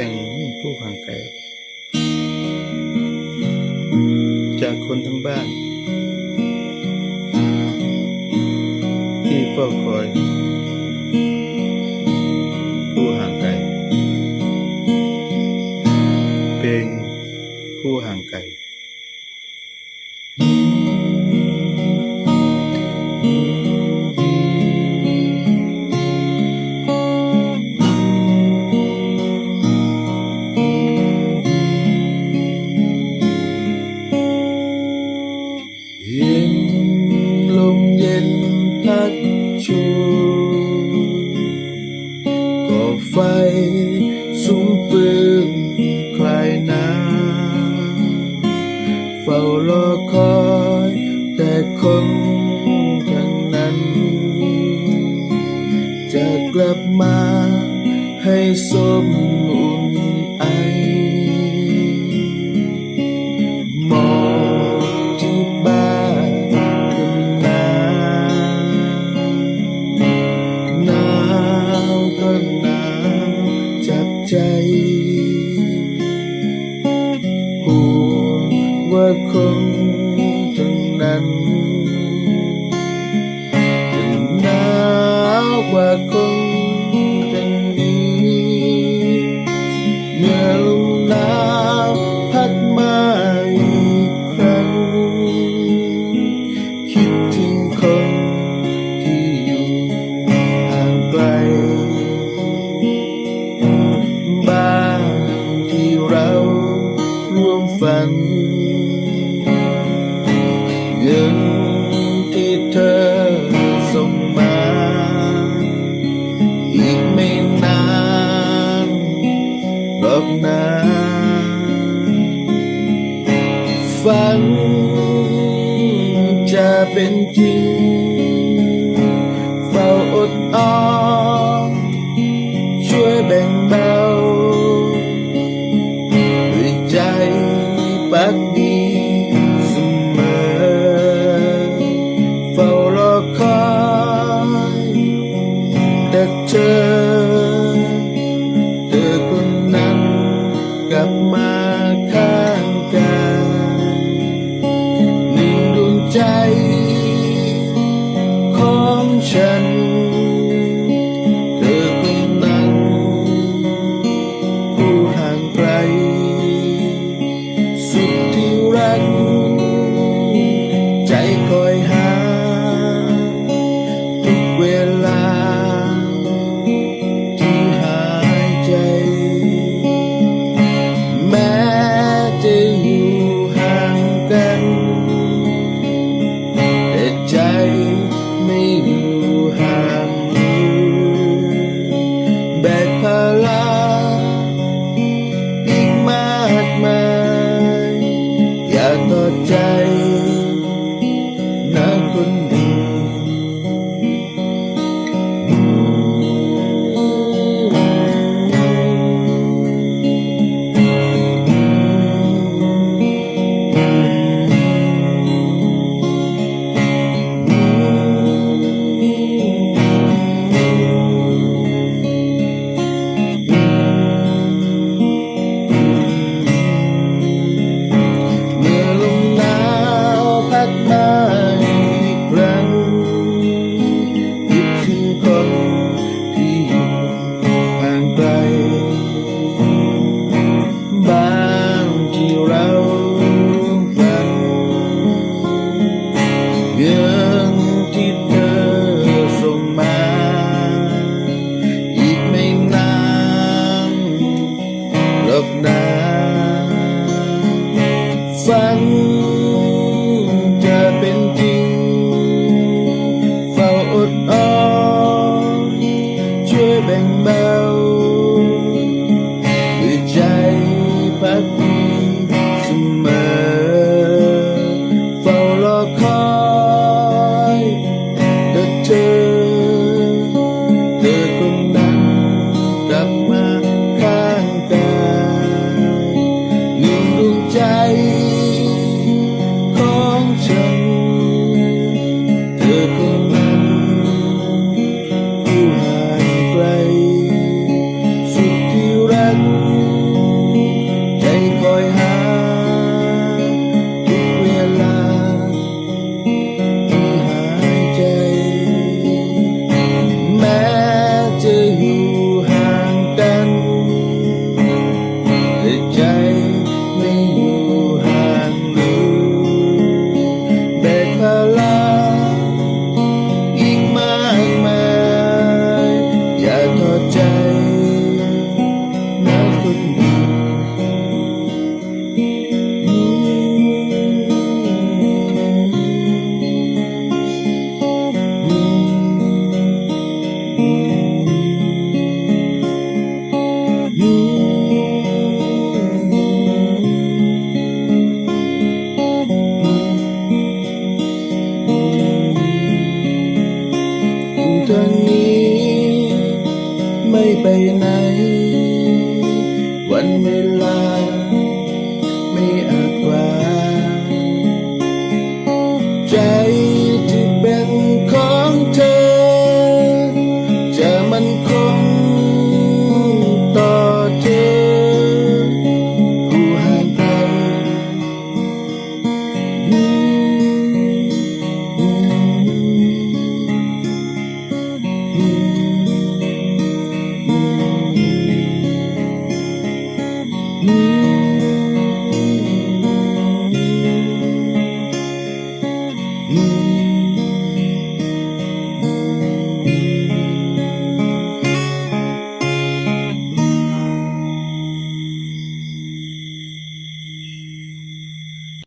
แต่งผู้ห่างไกลจากคนทั้งบ้าน ที่เฝ้าคอย ผู้ห่างไกล เป็นผู้ห่างไกล เย็นพัดชูก่อไฟสุมปืนคลายน้ำเฝ้ารอคอยแต่คนทั้งนั้น จะกลับมาให้สมอุ่น ห่วงว่าค จะเป็นจริงเฝ้าอดอ้อ 的 ไปไหน วันเวลา E